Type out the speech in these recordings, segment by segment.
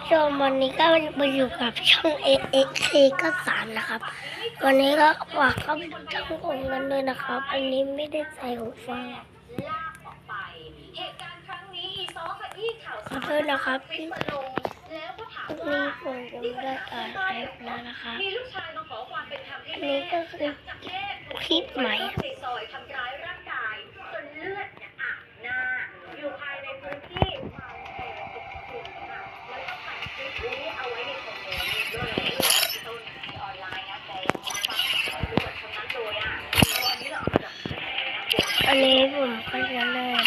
ผู้ชมวันนี้ก็มาอยู่กับช่อง X X K ก็สามนะครับ วันนี้ก็ฝากเข้าไปดูช่องผมกันด้วยนะครับ อันนี้ไม่ได้ใส่หูฟังลากออไปเหตุการณ์ครั้งนี้อีซอขยี้ข่าวขอโทษนะครับคลิที่ปมาลงแล้วก็ถามพรุ่งว่านี้ผมจะไม่ได้อ่านไลฟ์แล้วนะครับอันนี้ก็คือคลิปใหม่ อาไว้ในคอมเมนต์ด้วยต้นในออนไลน์นะแต่ฟังเขาดูแบบทั้งนั้นเลยอะตอนนี้เราเอามาจากไหนนะอันนี้ผมก็จะเริ่ม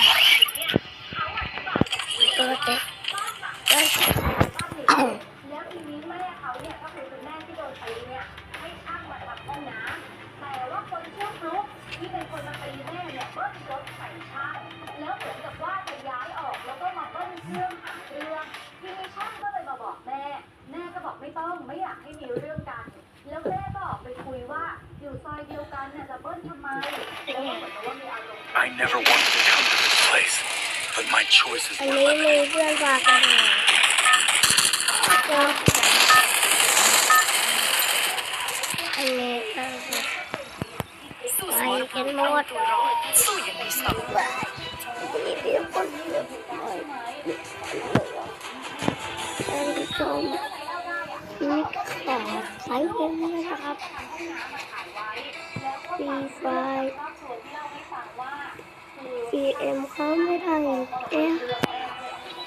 ตัวเต็กก็จะแล้วทีนี้แม่เขาเนี่ยก็คือคุณแม่ที่โดนตีเนี่ยให้ช่างมาทำห้องน้ำแต่ว่าคนชื่อฟลุ๊กที่เป็นคนมาตีแม่เนี่ยเบิ้ลรถ บอกไม่ต้องไม่อยากให้มีเรื่องกัน แล้วแม่ก็ออกไปคุยว่าอยู่ซอยเดียวกันเนี่ยจะเบิ้ลทำไมแล้วก็เหมือนกับว่ามีอารมณ์ I never wanted to come to this place, but my choices อัน were นี้มี limited. เพื่อนพากันมา ขอใช้เกมนะครับฟรีไฟฟีเอ็มเขาไม่ได้เอ๊ะ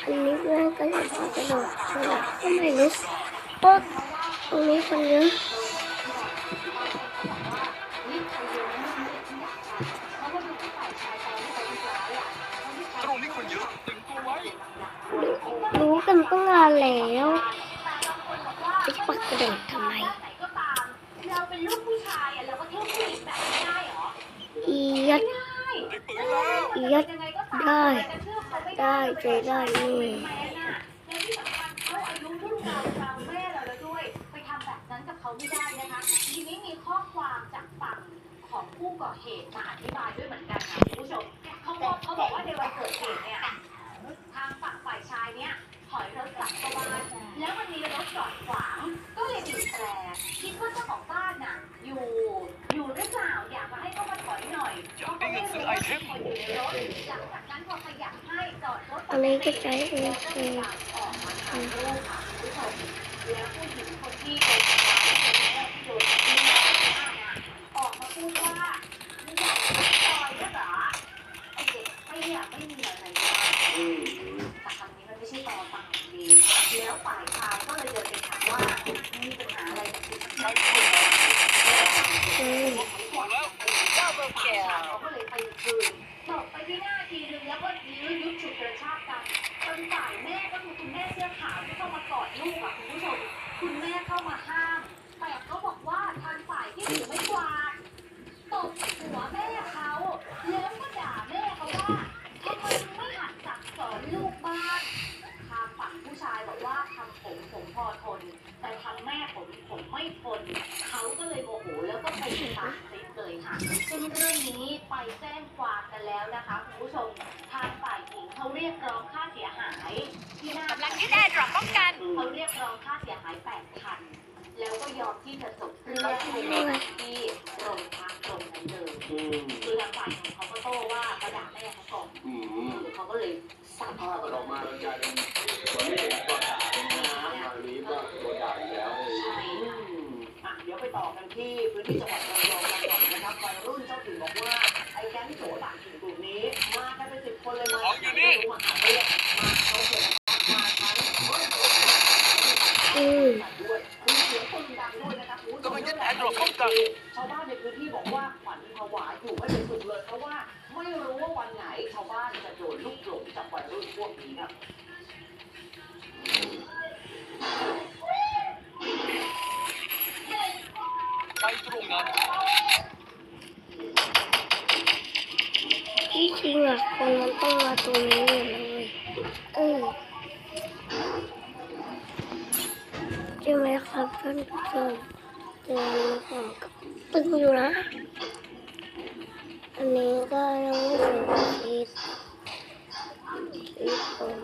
อันนี้เพื่อนก็จะขอกระโดดใช่ไหมก็ไม่รู้ปุ๊บตรงนี้คนเยอะ เขาอายุรุ่นราวราวแม่เราแล้วด้วยไปทำแบบนั้นกับเขาไม่ได้นะคะทีนี้มีข้อความจากฝั่งของผู้ก่อเหตุมาอธิบายด้วยเหมือนกันค่ะคุณผู้ชมเขาบอกเขาบอกว่าในวันเกิดเหตุเนี่ยทางฝั่งฝ่ายชายเนี่ย อยรถกลับเข้าบ้านแล้วมันมีรถจอดขวาง ก็เลยบีบแตรคิดว่าเจ้าของบ้านน่ะ อยู่อยู่หรือเปล่าอยากมาให้เข้ามาถอยหน่อยอยากได้เงินซื้อไอเทมพออยู่ในรถหลังจากนั้นพอขยับให้จอดรถอันนี้ก็ใช้เองคือออกมาถ่ายรูปค่ะคุณผู้ชมแล้วผู้หญิงคนที่โดนทำร้ายเป็นแม่ที่โดนที่หน้าน่ะออกมาพูดว่ามึงอยากจะซอยด้วยเหรอไอเด็กไม่อยากไม่มีอะไรเลยแต่คำนี้มันไม่ใช่ตอตังดีแล้วฝ่ายชายก็เลยเดินไปถามว่ามีปัญหาอะไรกับคุณชายคนไหน อืม เขาก็เลยไปคืนตบไปที่หน้าทีนึงแล้วก็ยื้อยุดฉุดกระชากกันจนฝ่ายแม่ก็คือคุณแม่เสื้อขาวที่เข้ามากอดลูกอะคุณผู้ชม คุณแม่เข้ามาห้าม แต่เขาบอกว่าทางฝ่ายที่ถือไม่กวาดตบหัวแม่เขาแล้วก็ด่าแม่เขาว่าทำไมมึงไม่หัดสั่งสอนลูกบ้างทางฝั่งผู้ชายบอกว่าทำผมผมพอทน แต่ทางแม่ผมผมไม่ทน เขาก็เลยโมโหแล้วก็ไปตามคลิปเลยค่ะ ซึ่งเรื่องนี้ไปแจ้งความกันแล้วนะคะคุณผู้ชม ทางฝ่ายหญิงเขาเรียกร้องค่าเสียหาย ที่หน้ากำลังที่ได้ดรอปป้องกัน เขาเรียกร้องค่าเสียหายแปดพันแล้วก็ยอมที่จะจบเรื่องที่โรงพักตรงนั้นเลยคือทางฝ่ายหญิงเขาก็โต้ว่าประด่าแม่เขาก่อนเขาก็เลยสั่งภาพมันออกมามันกลายเป็นคนไม่เห็นก่อนทางนี้ก็โดนด่าอีกแล้วใช่อะเดี๋ยวไปต่อกันที่พื้นที่จังหวัด อ้แก๊งโจต่างถิ่นกลุ่มนี้มากันเป็นสิบคนเลยมาของอยู่นี่มาหาเรื่องมาเขาเกิดมาทั้งอืมด้วยเสียงปืนดังด้วยนะครับคุณผู้ชมกำลังยึดแอร์ดรอปป้องกันชาวบ้านในพื้นที่บอกว่าขวัญผวาอยู่ไม่เป็นสุขเลยเพราะว่าไม่รู้ว่าวันไหนชาวบ้านจะโดนลูกหลงจากวัยรุ่นพวกนี้ครับไปตรงนั้น ที่อคนมันต้องมาตรงนี้เลยเออใช่ไหมครับท่านผู้ชมเจอของตึงอยู่นะ อันนี้ก็ยังไม่เสร็จชีสชีสผม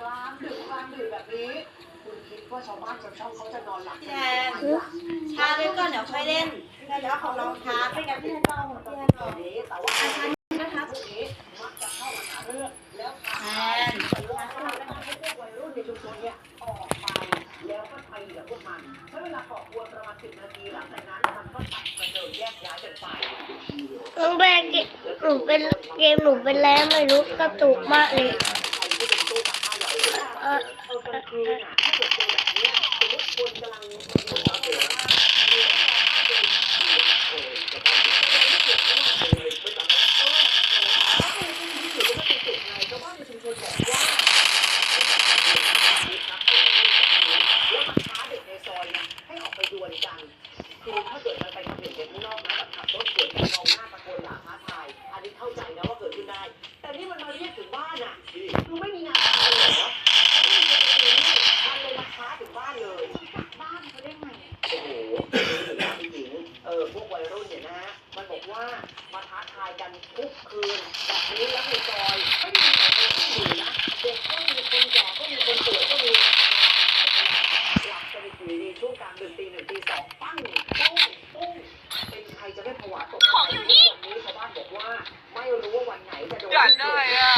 กลางดึกกลางดึกแบบนี้ คุณคิด ว่าชาวบ้านชาวช่องเขาจะนอนหลับพี่แทนชาเล่นก่อนเดี๋ยวค่อยเล่นพี่แทนเดี๋ยวเอาของน้องทาไปกับพี่แทนเอาของพี่แทนเอานี้แต่ว่าอาชานะคะพวกนี้มักจะเข้ามาหาเรื่องแล้วแทนแล้วก็ทำให้พวกวัยรุ่นในชุมชนเนี่ยออกไปแล้วก็ไปกับพวกมันใช้เวลาก่อกวนประมาณ10นาทีหลังจากนั้นมันก็ตัดกระเจิงแยกย้ายกันไปน้องแบกหนูเป็นเกมหนูเป็นแล้วไม่รู้กระตุกมากเลยเออแบบเนี้ยสมมติคนกำลังอยู่ในเรือชาวบ้านในชุมชนบอกว่าแล้วมันท้าเด็กในซอยเนี่ยให้ออกไปดวลกันคือถ้าเกิดมันไปทำอย่างเด็กข้างนอกนะแบบขับรถสวนกันมองหน้าตะโกนด่าท้าทาย อันนี้เข้าใจนะว่าเกิดขึ้นได้ แต่นี่มันมาเรียกถึงบ้านอะคือไม่มีงานทำเลยเหรอเขาไม่มีคนไปตีนี่มันลงมาท้าถึงบ้านเลย บ้านเขาได้ไง โอ้โหผู้หญิงเออพวกวัยรุ่นเนี่ยนะฮะ มันบอกว่ามาท้าทาย กันทุกคืนแบบนี้แล้วในซอยไม่ได้มีแต่คนที่อยู่นะเด็กก็มีคนแก่ก็มีคนป่วยก็มีหลับกันอยู่ดีช่วงกลางดึกตีหนึ่งตีสองปั้งปุ้งปุ้งเป็นใครจะไม่ผวาตกใจวันนี้ชาวบ้านบอกว่า ไม่รู้ว่าวันไหนจะโดนอยากได้อะ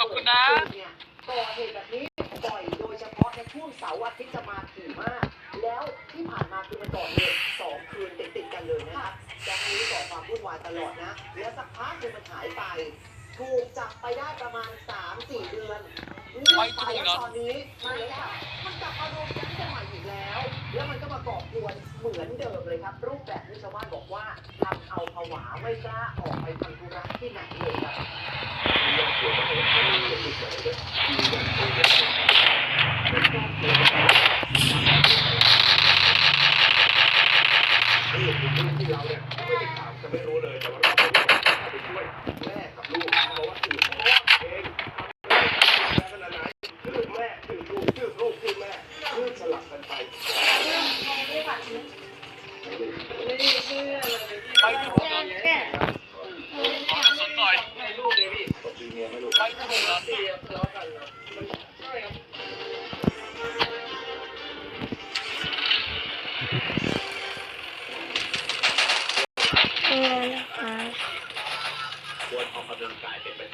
ขอบคุณนะเนี่ยก่อเหตุแบบนี้บ่อยโดยเฉพาะในช่วงเสาร์อาทิตย์ เหมือนเดิมเลยครับ รูปแบบที่ชาวบ้านบอกว่าทำเอาผวาไม่กล้าออกไปทำธุระที่ไหนเลยครับที่เราเนี่ยไม่ได้ข่าวจะไม่รู้เลยแต่ว่า ครับนี่นะคะควรออกกำลังกายเป็นประจ